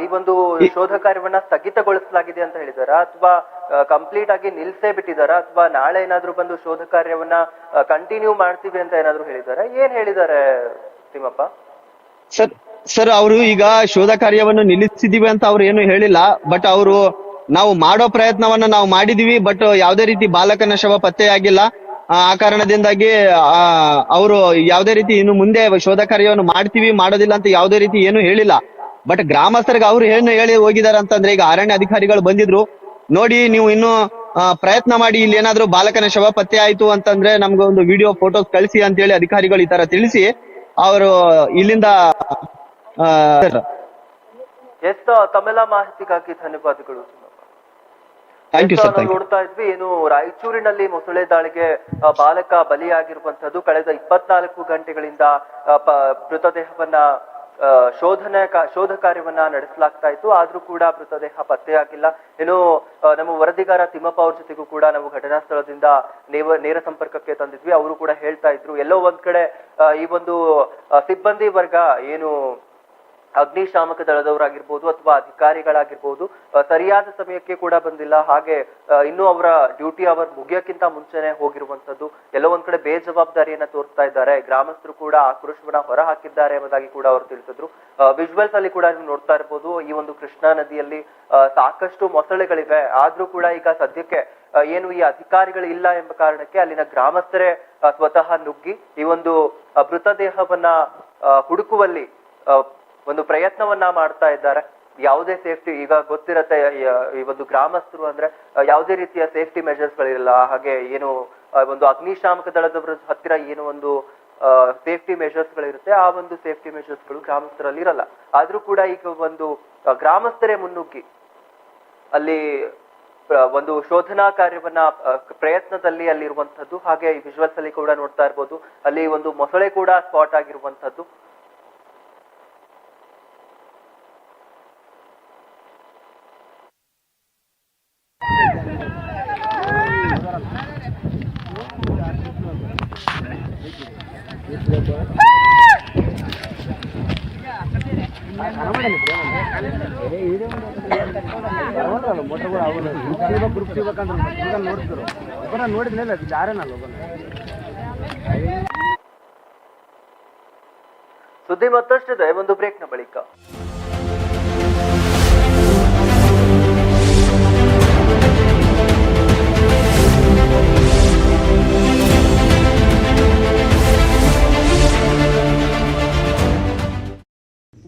ಈ ಒಂದು ಶೋಧ ಕಾರ್ಯವನ್ನ ಸ್ಥಗಿತಗೊಳಿಸಲಾಗಿದೆ ಅಂತ ಹೇಳಿದಾರ? ಅಥವಾ ಕಂಪ್ಲೀಟ್ ಆಗಿ ನಿಲ್ಸೇ ಬಿಟ್ಟಿದಾರ? ಅಥವಾ ನಾಳೆ ಏನಾದ್ರೂ ಬಂದು ಶೋಧ ಕಾರ್ಯವನ್ನ ಕಂಟಿನ್ಯೂ ಮಾಡ್ತೀವಿ ಅಂತ ಏನಾದ್ರು ಹೇಳಿದಾರ? ಏನ್ ಹೇಳಿದಾರೆ ತಿಮ್ಮಪ್ಪ?
ಸರ್ ಸರ್ ಅವರು ಈಗ ಶೋಧ ಕಾರ್ಯವನ್ನು ನಿಲ್ಲಿಸಿದೀವಿ ಅಂತ ಅವ್ರು ಏನು ಹೇಳಿಲ್ಲ. ಬಟ್ ಅವರು ನಾವು ಮಾಡೋ ಪ್ರಯತ್ನವನ್ನ ನಾವು ಮಾಡಿದೀವಿ. ಬಟ್ ಯಾವುದೇ ರೀತಿ ಬಾಲಕನ ಶವ ಪತ್ತೆಯಾಗಿಲ್ಲ ಆ ಆ ಕಾರಣದಿಂದಾಗಿ ಅವರು ಯಾವುದೇ ರೀತಿ ಇನ್ನು ಮುಂದೆ ಶೋಧ ಕಾರ್ಯವನ್ನು ಮಾಡ್ತೀವಿ ಮಾಡೋದಿಲ್ಲ ಅಂತ ಯಾವುದೇ ರೀತಿ ಏನು ಹೇಳಿಲ್ಲ. ಬಟ್ ಗ್ರಾಮಸ್ಥರಿಗೆ ಅವ್ರು ಏನು ಹೇಳಿ ಹೋಗಿದಾರೆ ಅಂತಂದ್ರೆ ಈಗ ಅರಣ್ಯ ಅಧಿಕಾರಿಗಳು ಬಂದಿದ್ರು ನೋಡಿ ನೀವು ಇನ್ನು ಪ್ರಯತ್ನ ಮಾಡಿ ಇಲ್ಲಿ ಏನಾದ್ರು ಬಾಲಕನ ಶವ ಪತ್ತೆ ಆಯ್ತು ಅಂತಂದ್ರೆ ನಮ್ಗೆ ಒಂದು ವಿಡಿಯೋ ಫೋಟೋಸ್ ಕಳಿಸಿ ಅಂತ ಹೇಳಿ ಅಧಿಕಾರಿಗಳು ಈ ತರ ತಿಳಿಸಿ ಅವರು ಇಲ್ಲಿಂದ
ಎಸ್ ತಮ್ಮೆಲ್ಲ ಮಾಹಿತಿಗಾಗಿ ಧನ್ಯವಾದಗಳು. ನೋಡ್ತಾ ಇದ್ವಿ ಏನು ರಾಯಚೂರಿನಲ್ಲಿ ಮೊಸಳೆ ದಾಳಿಗೆ ಬಾಲಕ ಬಲಿಯಾಗಿರುವಂತದ್ದು ಕಳೆದ ಇಪ್ಪತ್ನಾಲ್ಕು ಗಂಟೆಗಳಿಂದ ಮೃತದೇಹವನ್ನ ಶೋಧನೆ ಶೋಧ ಕಾರ್ಯವನ್ನ ನಡೆಸಲಾಗ್ತಾ ಇತ್ತು. ಆದ್ರೂ ಕೂಡ ಮೃತದೇಹ ಪತ್ತೆಯಾಗಿಲ್ಲ. ಇನ್ನು ನಮ್ಮ ವರದಿಗಾರ ತಿಮ್ಮಪ್ಪ ಅವ್ರ ಜೊತೆಗೂ ಕೂಡ ನಾವು ಘಟನಾ ಸ್ಥಳದಿಂದ ನೇವ, ನೇರ ಸಂಪರ್ಕಕ್ಕೆ ತಂದಿದ್ವಿ. ಅವರು ಕೂಡ ಹೇಳ್ತಾ ಇದ್ರು, ಎಲ್ಲೋ ಒಂದ್ ಕಡೆ ಈ ಒಂದು ಸಿಬ್ಬಂದಿ ವರ್ಗ ಏನು ಅಗ್ನಿಶಾಮಕ ದಳದವರಾಗಿರ್ಬೋದು ಅಥವಾ ಅಧಿಕಾರಿಗಳಾಗಿರ್ಬೋದು ಸರಿಯಾದ ಸಮಯಕ್ಕೆ ಕೂಡ ಬಂದಿಲ್ಲ. ಹಾಗೆ ಇನ್ನು ಅವರ ಡ್ಯೂಟಿ ಅವರ್ ಮುಗಿಯಕ್ಕಿಂತ ಮುಂಚೆನೆ ಹೋಗಿರುವಂತದ್ದು ಎಲ್ಲ ಒಂದ್ ಕಡೆ ಬೇಜವಾಬ್ದಾರಿಯನ್ನ ತೋರಿಸ್ತಾ ಇದ್ದಾರೆ. ಗ್ರಾಮಸ್ಥರು ಕೂಡ ಆಕ್ರೋಶವನ್ನ ಹೊರ ಹಾಕಿದ್ದಾರೆ ಎಂಬುದಾಗಿ ಕೂಡ ಅವರು ತಿಳಿಸಿದ್ರು. ವಿಜುವಲ್ಸ್ ಅಲ್ಲಿ ಕೂಡ ನೀವು ನೋಡ್ತಾ ಇರ್ಬೋದು, ಈ ಒಂದು ಕೃಷ್ಣಾ ನದಿಯಲ್ಲಿ ಸಾಕಷ್ಟು ಮೊಸಳೆಗಳಿವೆ. ಆದ್ರೂ ಕೂಡ ಈಗ ಸದ್ಯಕ್ಕೆ ಏನು ಈ ಅಧಿಕಾರಿಗಳು ಇಲ್ಲ ಎಂಬ ಕಾರಣಕ್ಕೆ ಅಲ್ಲಿನ ಗ್ರಾಮಸ್ಥರೇ ಸ್ವತಃ ನುಗ್ಗಿ ಈ ಒಂದು ಮೃತದೇಹವನ್ನ ಹುಡುಕುವಲ್ಲಿ ಒಂದು ಪ್ರಯತ್ನವನ್ನ ಮಾಡ್ತಾ ಇದ್ದಾರೆ. ಯಾವುದೇ ಸೇಫ್ಟಿ ಈಗ ಗೊತ್ತಿರತ್ತೆ, ಈ ಒಂದು ಗ್ರಾಮಸ್ಥರು ಅಂದ್ರೆ ಯಾವುದೇ ರೀತಿಯ ಸೇಫ್ಟಿ ಮೆಷರ್ಸ್ ಗಳಿರಲ್ಲ. ಹಾಗೆ ಏನು ಒಂದು ಅಗ್ನಿಶಾಮಕ ದಳದವರ ಹತ್ತಿರ ಏನು ಒಂದು ಸೇಫ್ಟಿ ಮೆಷರ್ಸ್ ಗಳಿರುತ್ತೆ, ಆ ಒಂದು ಸೇಫ್ಟಿ ಮೆಷರ್ಸ್ಗಳು ಗ್ರಾಮಸ್ಥರಲ್ಲಿ ಇರಲ್ಲ. ಆದ್ರೂ ಕೂಡ ಈಗ ಒಂದು ಗ್ರಾಮಸ್ಥರೇ ಮುನ್ನುಗ್ಗಿ ಅಲ್ಲಿ ಒಂದು ಶೋಧನಾ ಕಾರ್ಯವನ್ನ ಪ್ರಯತ್ನದಲ್ಲಿ ಅಲ್ಲಿರುವಂತದ್ದು ಹಾಗೆ ವಿಜುವಲ್ಸ್ ಅಲ್ಲಿ ಕೂಡ ನೋಡ್ತಾ ಇರ್ಬೋದು. ಅಲ್ಲಿ ಒಂದು ಮೊಸಳೆ ಕೂಡ ಸ್ಪಾಟ್ ಆಗಿರುವಂತದ್ದು
ಒಬ್ಬರ ನೋಡಿದ್ಮೇಲೆ ಅದು ಯಾರೇನಲ್ಲ
ಸುದ್ದಿ ಮತ್ತಷ್ಟಿದೆ ಒಂದು ಬ್ರೇಕ್ನ ಬಳಿಕ.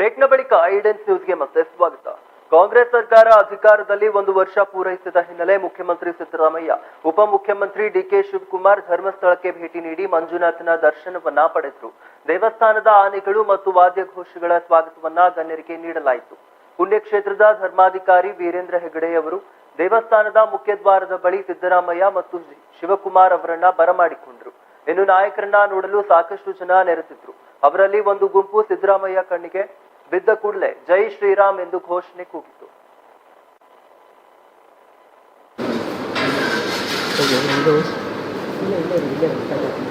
ಬ್ರೇಕ್ನ ಬಳಿಕ ಐಡೆನ್ಸ್ ನ್ಯೂಸ್ಗೆ ಮತ್ತೆ ಸ್ವಾಗತ. ಕಾಂಗ್ರೆಸ್ ಸರ್ಕಾರ ಅಧಿಕಾರದಲ್ಲಿ ಒಂದು ವರ್ಷ ಪೂರೈಸಿದ ಹಿನ್ನೆಲೆ ಮುಖ್ಯಮಂತ್ರಿ ಸಿದ್ದರಾಮಯ್ಯ, ಉಪಮುಖ್ಯಮಂತ್ರಿ ಡಿಕೆ ಶಿವಕುಮಾರ್ ಧರ್ಮಸ್ಥಳಕ್ಕೆ ಭೇಟಿ ನೀಡಿ ಮಂಜುನಾಥನ ದರ್ಶನವನ್ನ ಪಡೆದರು. ದೇವಸ್ಥಾನದ ಆನೆಗಳು ಮತ್ತು ವಾದ್ಯಘೋಷಗಳ ಸ್ವಾಗತವನ್ನ ಗಣ್ಯರಿಗೆ ನೀಡಲಾಯಿತು. ಪುಣ್ಯಕ್ಷೇತ್ರದ ಧರ್ಮಾಧಿಕಾರಿ ವೀರೇಂದ್ರ ಹೆಗಡೆ ಅವರು ದೇವಸ್ಥಾನದ ಮುಖ್ಯದ್ವಾರದ ಬಳಿ ಸಿದ್ದರಾಮಯ್ಯ ಮತ್ತು ಶಿವಕುಮಾರ್ ಅವರನ್ನ ಬರಮಾಡಿಕೊಂಡ್ರು. ಇನ್ನು ನಾಯಕರನ್ನ ನೋಡಲು ಸಾಕಷ್ಟು ಜನ ನೆರೆದಿದ್ರು. ಅವರಲ್ಲಿ ಒಂದು ಗುಂಪು ಸಿದ್ದರಾಮಯ್ಯ ಕಣ್ಣಿಗೆ ಬಿದ್ದ ಕೂಡಲೇ ಜೈ ಶ್ರೀರಾಮ್ ಎಂದು ಘೋಷಣೆ ಕೂಗಿತು
Gracias.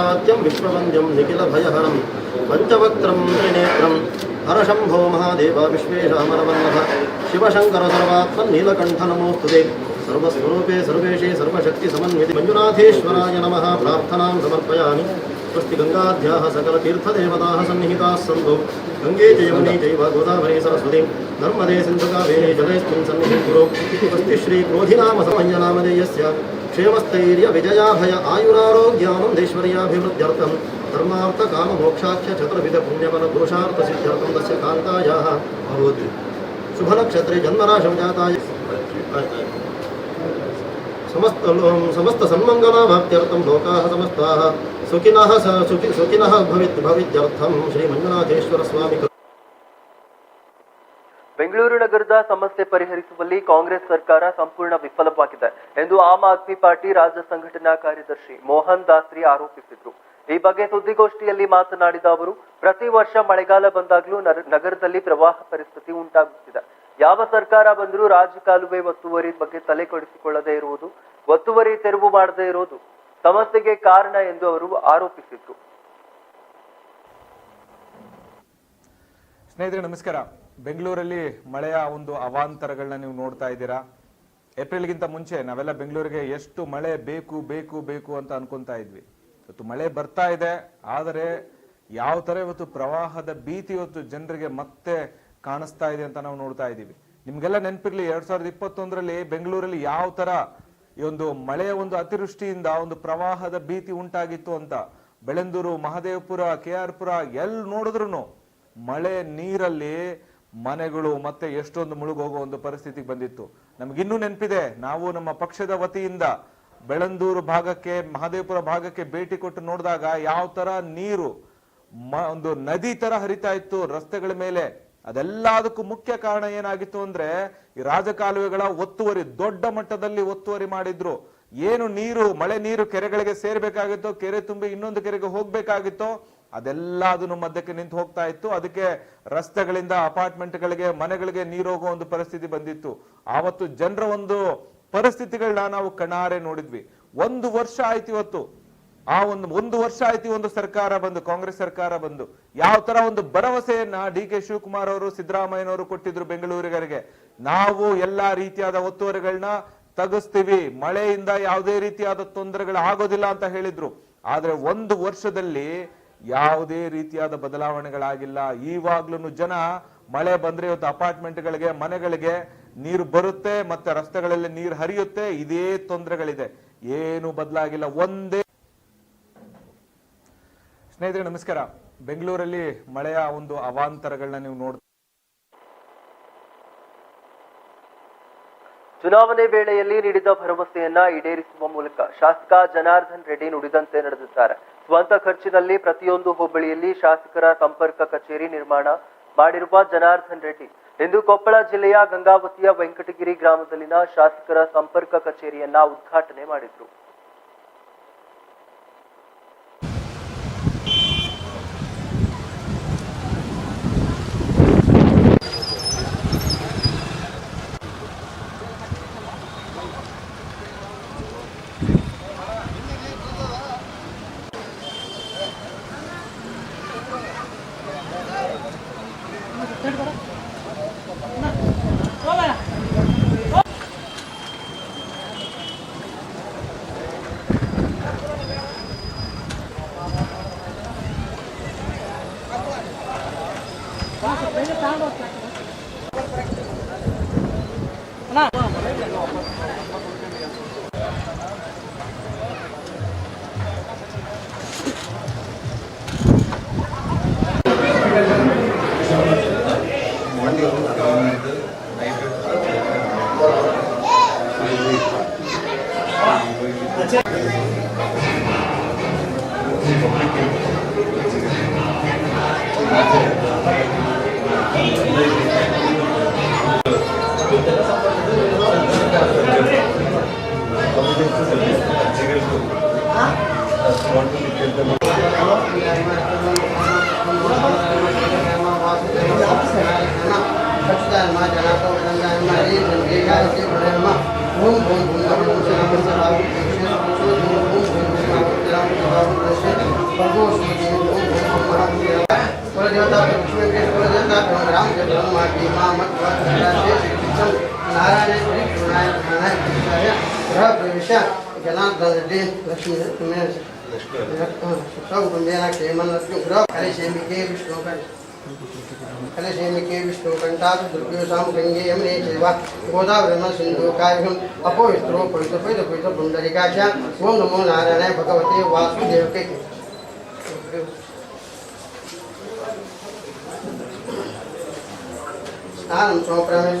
आत्यं विश्ववन्द्यं निखिलभयहरं पञ्चवक्त्रं त्रिनेत्रं हरशम्भो महादेव विश्वेशमरवल्लभ शिवशङ्करसर्वात्मन्नीलकण्ठनमोऽस्तु ते सर्वस्वरूपे सर्वेशे सर्वशक्ति सर्वशक्तिसमन्विते मंजुनाथेश्वराय नमः प्रार्थनां समर्पयामि स्वस्ति गङ्गाध्याः सकलतीर्थदेवताः सन्निहिताः सन्तु गङ्गे च यमुने चैव गोदावरी सरस्वती, नर्मदे सिन्धुकावेरे जलेऽस्मिन् सन्निधिं स्वस्ति श्रीक्रोधिनाम समयनामधेयस्य क्षेमस्थैर्यविजयाभय आयुरारोग्यानन्देश्वर्याभिवृद्ध्यर्थं, धर्मार्थकाममोक्षाख्य चतुर्विधपुण्यबलपुरुषार्थसिद्ध्यर्थं तस्य कान्तायाः भवति शुभनक्षत्रे जन्मराशं जाताय। ಸಮಸ್ತ ಸಮಸ್ತ ಸನ್ಮಂಗಲಾಭಾಪ್ತ್ಯರ್ಥಂ ಲೋಕಾಹ ಸಮಸ್ತಾಹ. ಸುಖಿನಃ ಸ ಸುಖಿ ಸುಖಿನಃ ಭವಿತ್ ಭವಿತ್ಯರ್ಥಂ. ಶ್ರೀ ಮಂಜುನಾಥೇಶ್ವರ ಸ್ವಾಮಿ
ಬೆಂಗಳೂರು ನಗರದ ಸಮಸ್ಯೆ ಪರಿಹರಿಸುವಲ್ಲಿ ಕಾಂಗ್ರೆಸ್ ಸರ್ಕಾರ ಸಂಪೂರ್ಣ ವಿಫಲವಾಗಿದೆ ಎಂದು ಆಮ್ ಆದ್ಮಿ ಪಾರ್ಟಿ ರಾಜ್ಯ ಸಂಘಟನಾ ಕಾರ್ಯದರ್ಶಿ ಮೋಹನ್ ದಾಸ್ರಿ ಆರೋಪಿಸಿದ್ರು. ಈ ಬಗ್ಗೆ ಸುದ್ದಿಗೋಷ್ಠಿಯಲ್ಲಿ ಮಾತನಾಡಿದ ಅವರು, ಪ್ರತಿ ವರ್ಷ ಮಳೆಗಾಲ ಬಂದಾಗಲೂ ನಗರದಲ್ಲಿ ಪ್ರವಾಹ ಪರಿಸ್ಥಿತಿ ಉಂಟಾಗುತ್ತಿದೆ. ಯಾವ ಸರ್ಕಾರ ಬಂದರೂ ರಾಜಕಾಲುವೆ ಒತ್ತುವರಿ ಬಗ್ಗೆ ತಲೆ ಕೆಡಿಸಿಕೊಳ್ಳದೇ ಇರುವುದು, ಒತ್ತುವರಿ ತೆರವು ಮಾಡದೇ ಇರೋದು ಸಮಸ್ಯೆಗೆ ಕಾರಣ ಎಂದು ಅವರು ಆರೋಪಿಸಿದ್ರು.
ಸ್ನೇಹಿತರೆ, ನಮಸ್ಕಾರ. ಬೆಂಗಳೂರಲ್ಲಿ ಮಳೆಯ ಒಂದು ಅವಾಂತರಗಳನ್ನ ನೀವು ನೋಡ್ತಾ ಇದ್ದೀರಾ? ಏಪ್ರಿಲ್ಗಿಂತ ಮುಂಚೆ ನಾವೆಲ್ಲ ಬೆಂಗಳೂರಿಗೆ ಎಷ್ಟು ಮಳೆ ಬೇಕು ಬೇಕು ಬೇಕು ಅಂತ ಅನ್ಕೊಂತಾ ಇದ್ವಿ. ಇವತ್ತು ಮಳೆ ಬರ್ತಾ ಇದೆ, ಆದರೆ ಯಾವ ತರ ಇವತ್ತು ಪ್ರವಾಹದ ಭೀತಿ ಇವತ್ತು ಜನರಿಗೆ ಮತ್ತೆ ಕಾಣಿಸ್ತಾ ಇದೆ ಅಂತ ನಾವು ನೋಡ್ತಾ ಇದ್ದೀವಿ. ನಿಮ್ಗೆಲ್ಲ ನೆನಪಿರ್ಲಿ, ಎರಡ್ ಸಾವಿರದ ಇಪ್ಪತ್ತೊಂದರಲ್ಲಿ ಬೆಂಗಳೂರಲ್ಲಿ ಯಾವ ತರ ಒಂದು ಮಳೆಯ ಒಂದು ಅತಿವೃಷ್ಟಿಯಿಂದ ಒಂದು ಪ್ರವಾಹದ ಭೀತಿ ಉಂಟಾಗಿತ್ತು ಅಂತ ಬೆಳೆಂದೂರು ಮಹದೇವಪುರ ಕೆ ಆರ್ ಪುರ ಎಲ್ಲಿ ನೋಡಿದ್ರು ಮಳೆ ನೀರಲ್ಲಿ ಮನೆಗಳು ಮತ್ತೆ ಎಷ್ಟೊಂದು ಮುಳುಗೋಗೋ ಒಂದು ಪರಿಸ್ಥಿತಿ ಬಂದಿತ್ತು. ನಮ್ಗಿನ್ನೂ ನೆನಪಿದೆ, ನಾವು ನಮ್ಮ ಪಕ್ಷದ ವತಿಯಿಂದ ಬೆಳಂದೂರು ಭಾಗಕ್ಕೆ, ಮಹದೇವಪುರ ಭಾಗಕ್ಕೆ ಭೇಟಿ ಕೊಟ್ಟು ನೋಡಿದಾಗ ಯಾವ ತರ ನೀರು ಒಂದು ನದಿ ತರ ಹರಿತಾ ಇತ್ತು, ರಸ್ತೆಗಳ ಮೇಲೆ ಅದೆಲ್ಲದಕ್ಕೂ ಮುಖ್ಯ ಕಾರಣ ಏನಾಗಿತ್ತು ಅಂದ್ರೆ ಈ ರಾಜಕಾಲುವೆಗಳ ಒತ್ತುವರಿ ದೊಡ್ಡ ಮಟ್ಟದಲ್ಲಿ ಒತ್ತುವರಿ ಮಾಡಿದ್ರು. ಏನು ನೀರು, ಮಳೆ ನೀರು ಕೆರೆಗಳಿಗೆ ಸೇರ್ಬೇಕಾಗಿತ್ತೋ, ಕೆರೆ ತುಂಬಿ ಇನ್ನೊಂದು ಕೆರೆಗೆ ಹೋಗ್ಬೇಕಾಗಿತ್ತೋ, ಅದೆಲ್ಲ ಅದನ್ನು ಮಧ್ಯಕ್ಕೆ ನಿಂತು ಹೋಗ್ತಾ ಇತ್ತು. ಅದಕ್ಕೆ ರಸ್ತೆಗಳಿಂದ ಅಪಾರ್ಟ್ಮೆಂಟ್ಗಳಿಗೆ, ಮನೆಗಳಿಗೆ ನೀರು ಹೋಗೋ ಒಂದು ಪರಿಸ್ಥಿತಿ ಬಂದಿತ್ತು. ಆವತ್ತು ಜನರ ಒಂದು ಪರಿಸ್ಥಿತಿಗಳನ್ನ ನಾವು ಕಣಾರೆ ನೋಡಿದ್ವಿ. ಒಂದು ವರ್ಷ ಆಯ್ತು ಇವತ್ತು. ಆ ಒಂದು ಒಂದು ವರ್ಷ ಆಯ್ತು ಒಂದು ಸರ್ಕಾರ ಬಂದು, ಕಾಂಗ್ರೆಸ್ ಸರ್ಕಾರ ಬಂದು. ಯಾವ ತರ ಒಂದು ಭರವಸೆಯನ್ನ ಡಿ ಕೆ ಶಿವಕುಮಾರ್ ಅವರು, ಸಿದ್ದರಾಮಯ್ಯನವರು ಕೊಟ್ಟಿದ್ರು ಬೆಂಗಳೂರಿಗರಿಗೆ. ನಾವು ಎಲ್ಲಾ ರೀತಿಯಾದ ಒತ್ತುವರಿಗಳನ್ನ ತಗಸ್ತೀವಿ. ಮಳೆಯಿಂದ ಯಾವುದೇ ರೀತಿಯಾದ ತೊಂದರೆಗಳು ಆಗೋದಿಲ್ಲ ಅಂತ ಹೇಳಿದ್ರು. ಆದ್ರೆ ಒಂದು ವರ್ಷದಲ್ಲಿ ಯಾವುದೇ ರೀತಿಯಾದ ಬದಲಾವಣೆಗಳಾಗಿಲ್ಲ. ಈವಾಗ್ಲೂ ಜನ ಮಳೆ ಬಂದ್ರೆ ಇವತ್ತು ಅಪಾರ್ಟ್ಮೆಂಟ್ಗಳಿಗೆ, ಮನೆಗಳಿಗೆ ನೀರು ಬರುತ್ತೆ, ಮತ್ತೆ ರಸ್ತೆಗಳಲ್ಲಿ ನೀರು ಹರಿಯುತ್ತೆ. ಇದೇ ತೊಂದರೆಗಳಿದೆ. ಏನು ಬದಲಾಗಿಲ್ಲ. ಒಂದೇ ಸ್ನೇಹಿತರೆ, ನಮಸ್ಕಾರ. ಬೆಂಗಳೂರಲ್ಲಿ ಮಳೆಯ ಒಂದು ಅವಾಂತರಗಳನ್ನ ನೀವು ನೋಡ್ತಾ
ಚುನಾವಣೆ ವೇಳೆಯಲ್ಲಿ ನೀಡಿದ ಭರವಸೆಯನ್ನ ಈಡೇರಿಸುವ ಮೂಲಕ ಶಾಸಕ ಜನಾರ್ದನ್ ರೆಡ್ಡಿ ನುಡಿದಂತೆ ನಡೆದಿದ್ದಾರೆ. ಸ್ವಂತ ಖರ್ಚಿನಲ್ಲಿ ಪ್ರತಿಯೊಂದು ಹೋಬಳಿಯಲ್ಲಿ ಶಾಸಕರ ಸಂಪರ್ಕ ಕಚೇರಿ ನಿರ್ಮಾಣ ಮಾಡಿರುವ ಜನಾರ್ದನ್ ರೆಡ್ಡಿ. ಇಂದು ಕೊಪ್ಪಳ ಜಿಲ್ಲೆಯ ಗಂಗಾವತಿಯ ವೆಂಕಟಗಿರಿ ಗ್ರಾಮದಲ್ಲಿನ ಶಾಸಕರ ಸಂಪರ್ಕ ಕಚೇರಿಯನ್ನ ಉದ್ಘಾಟನೆ ಮಾಡಿದ್ರು.
people. પછી મેં સૌ બંધેના ક્ષેમનરત્ન ગ્રહ કરે છે એમ કે વિષ્ણુ કરે कलशेमिके विष्णुकण्ठासुदुर्गेशामुखङ्गेयमने चैव गोदावरणसिन्धुकार्यम् अपोवित्रो पवित्रपवित्रपुण्डरिकाख्या ॐ नमो नारायण भगवते वासुदेवके स्नानं सोमप्रमेश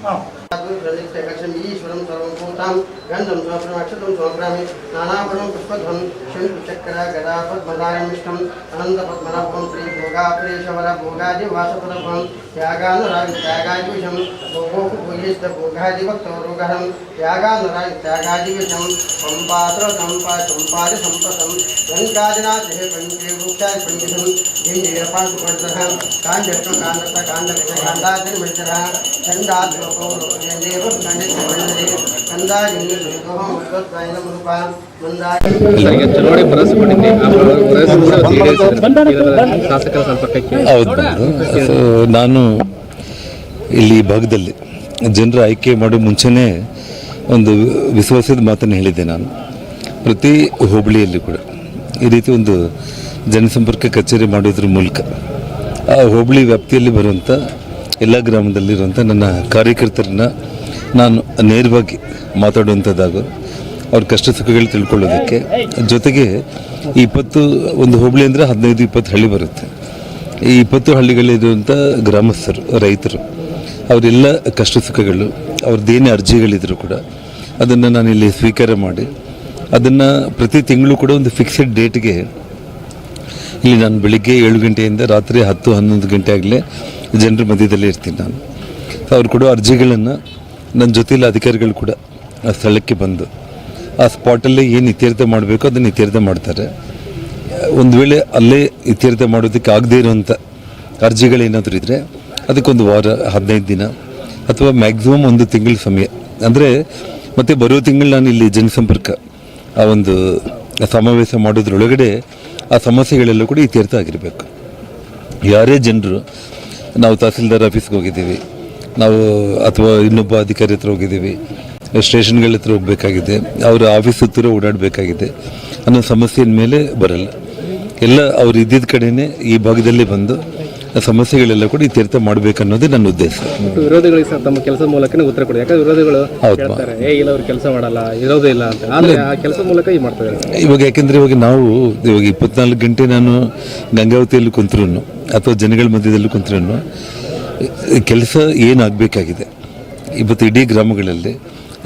ప్రజక్షం ఈశ్వరం సర్వభూతాం గంధం సమప్రమక్షతం సమగ్రామి నానాపరం పుష్పధ్వం శంకుచక్ర గదా పద్మనారాయణమిష్టం అనంత పద్మనాభం శ్రీ భోగా ప్రేషవర భోగాది వాసపదభం త్యాగానురాగి త్యాగాదివిషం భోగోకు భూయిష్ట భోగాదివక్తోరుగహం త్యాగానురాగి త్యాగాదివిషం పంపాత్ర సంపా సంపాది
సంపసం లంకాదినాథే పంచే వృక్షాది పంచసం జింజీరపాసు పడ్రహం కాంజత్వ కాండత కాండ కాండాదిని
మిత్ర చండాద్వ ನಾನು ಇಲ್ಲಿ ಭಾಗದಲ್ಲಿ ಜನರ ಆಯ್ಕೆ ಮಾಡಿ ಮುಂಚೆನೇ ಒಂದು ವಿಶ್ವಾಸದ ಮಾತನ್ನು ಹೇಳಿದ್ದೆ ನಾನು. ಪ್ರತಿ ಹೋಬಳಿಯಲ್ಲಿ ಕೂಡ ಈ ರೀತಿ ಒಂದು ಜನಸಂಪರ್ಕ ಕಚೇರಿ ಮಾಡೋದ್ರ ಮೂಲಕ ಆ ಹೋಬಳಿ ವ್ಯಾಪ್ತಿಯಲ್ಲಿ ಬರುವಂಥ ಎಲ್ಲ ಗ್ರಾಮದಲ್ಲಿರುವಂಥ ನನ್ನ ಕಾರ್ಯಕರ್ತರನ್ನ ನಾನು ನೇರವಾಗಿ ಮಾತಾಡುವಂಥದ್ದಾಗೋ ಅವ್ರ ಕಷ್ಟ ಸುಖಗಳು ತಿಳ್ಕೊಳ್ಳೋದಕ್ಕೆ ಜೊತೆಗೆ ಇಪ್ಪತ್ತು ಒಂದು ಹೋಬಳಿ ಅಂದರೆ ಹದಿನೈದು ಇಪ್ಪತ್ತು ಹಳ್ಳಿ ಬರುತ್ತೆ. ಈ ಇಪ್ಪತ್ತು ಹಳ್ಳಿಗಳಿರುವಂಥ ಗ್ರಾಮಸ್ಥರು, ರೈತರು, ಅವರೆಲ್ಲ ಕಷ್ಟ ಸುಖಗಳು ಅವ್ರದ್ದೇನೇ ಅರ್ಜಿಗಳಿದ್ರು ಕೂಡ ಅದನ್ನು ನಾನು ಇಲ್ಲಿ ಸ್ವೀಕಾರ ಮಾಡಿ ಅದನ್ನು ಪ್ರತಿ ತಿಂಗಳು ಕೂಡ ಒಂದು ಫಿಕ್ಸೆಡ್ ಡೇಟ್ಗೆ ಇಲ್ಲಿ ನಾನು ಬೆಳಿಗ್ಗೆ ಏಳು ಗಂಟೆಯಿಂದ ರಾತ್ರಿ ಹತ್ತು ಹನ್ನೊಂದು ಗಂಟೆ ಆಗಲೇ ಜನರ ಮಧ್ಯದಲ್ಲಿ ಇರ್ತೀನಿ ನಾನು. ಅವ್ರು ಕೊಡೋ ಅರ್ಜಿಗಳನ್ನು ನನ್ನ ಜೊತೆಯಲ್ಲಿ ಅಧಿಕಾರಿಗಳು ಕೂಡ ಆ ಸ್ಥಳಕ್ಕೆ ಬಂದು ಆ ಸ್ಪಾಟಲ್ಲೇ ಏನು ಇತ್ಯರ್ಥ ಮಾಡಬೇಕು ಅದನ್ನು ಇತ್ಯರ್ಥ ಮಾಡ್ತಾರೆ. ಒಂದು ವೇಳೆ ಅಲ್ಲೇ ಇತ್ಯರ್ಥ ಮಾಡೋದಕ್ಕೆ ಆಗದೇ ಇರುವಂಥ ಅರ್ಜಿಗಳೇನಾದರೂ ಇದ್ದರೆ ಅದಕ್ಕೊಂದು ವಾರ, ಹದಿನೈದು ದಿನ ಅಥವಾ ಮ್ಯಾಕ್ಸಿಮಮ್ ಒಂದು ತಿಂಗಳ ಸಮಯ. ಅಂದರೆ ಮತ್ತೆ ಬರೋ ತಿಂಗಳು ನಾನು ಇಲ್ಲಿ ಜನಸಂಪರ್ಕ ಆ ಒಂದು ಸಮಾವೇಶ ಮಾಡೋದ್ರೊಳಗಡೆ ಆ ಸಮಸ್ಯೆಗಳೆಲ್ಲ ಕೂಡ ಇತ್ಯರ್ಥ ಆಗಿರಬೇಕು. ಯಾರೇ ಜನರು ನಾವು ತಹಸೀಲ್ದಾರ್ ಆಫೀಸ್ಗೆ ಹೋಗಿದ್ದೀವಿ. ನಾವು ಅಥವಾ ಇನ್ನೊಬ್ಬ ಅಧಿಕಾರಿ ಹತ್ರ ಹೋಗಿದ್ದೀವಿ. ಸ್ಟೇಷನ್ಗಳ ಹತ್ರ ಹೋಗಬೇಕಾಗಿದೆ. ಅವರ ಆಫೀಸ್ ಹತ್ತಿರ ಓಡಾಡಬೇಕಾಗಿದೆ. ಅನ್ನೋ ಸಮಸ್ಯೆಯ ಮೇಲೆ ಬರಲ್ಲ. ಎಲ್ಲ ಅವ್ರು ಇದ್ದಿದ್ದ ಕಡೆಯೇ ಈ ಭಾಗದಲ್ಲಿ ಬಂದು ಆ ಸಮಸ್ಯೆಗಳೆಲ್ಲ ಕೂಡ ಇತ್ಯರ್ಥ ಮಾಡಬೇಕನ್ನೋದೇ ನನ್ನ ಉದ್ದೇಶ.
ವಿರೋಧಿಗಳಿಗೆ ಸರ್ ತಮ್ಮ ಕೆಲಸ ಮೂಲಕನೇ ಉತ್ತರ ಕೊಡಿ. ಯಾಕಂದ್ರೆ ವಿರೋಧಿಗಳು. ಹೇಳ್ತಾರೆ ಏ ಇಲ್ಲ ಅವ್ರು ಕೆಲಸ ಮಾಡಲ್ಲ ಇರೋದೇ ಇಲ್ಲ ಅಂತ. ಆದರೆ ಆ ಕೆಲಸ ಮೂಲಕ ಈ ಮಾಡ್ತಾರೆ
ಇವಾಗ ಯಾಕೆಂದ್ರೆ ಇವಾಗ ನಾವು ಇವಾಗ ಇಪ್ಪತ್ನಾಲ್ಕು ಗಂಟೆ ನಾನು ಗಂಗಾವತಿಯಲ್ಲಿ ಕುಂತ್ರು ಅಥವಾ ಜನಗಳ ಮಧ್ಯದಲ್ಲಿ ಕುಂತ್ರೂ ಕೆಲಸ ಏನಾಗಬೇಕಾಗಿದೆ? ಇವತ್ತು ಇಡೀ ಗ್ರಾಮಗಳಲ್ಲಿ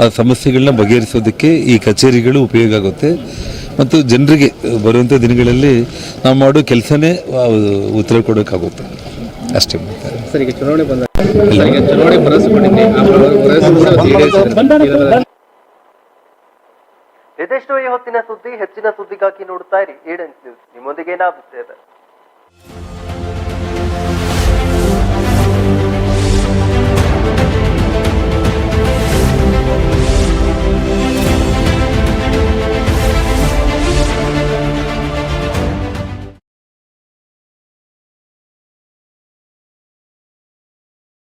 ಆ ಸಮಸ್ಯೆಗಳನ್ನ ಬಗೆಹರಿಸೋದಕ್ಕೆ ಈ ಕಚೇರಿಗಳು ಉಪಯೋಗ ಆಗುತ್ತೆ. ಮತ್ತು ಜನರಿಗೆ ಬರುವಂಥ ದಿನಗಳಲ್ಲಿ ನಾವು ಮಾಡೋ ಕೆಲಸನೇ ಉತ್ತರ ಕೊಡೋಕ್ಕಾಗುತ್ತೆ. ಅಷ್ಟೇ
ಸರ್ ಈಗ ಚುನಾವಣೆ
ಇದಿಷ್ಟು ಈ ಹೊತ್ತಿನ ಸುದ್ದಿ ಹೆಚ್ಚಿನ ಸುದ್ದಿಗಾಗಿ ನೋಡ್ತಾ ಇರಿ. ಏಡೆನ್ಸ್ ನ್ಯೂಸ್. ನಿಮ್ಮೊಂದಿಗೆ ನಾವಿದ್ದೇವೆ.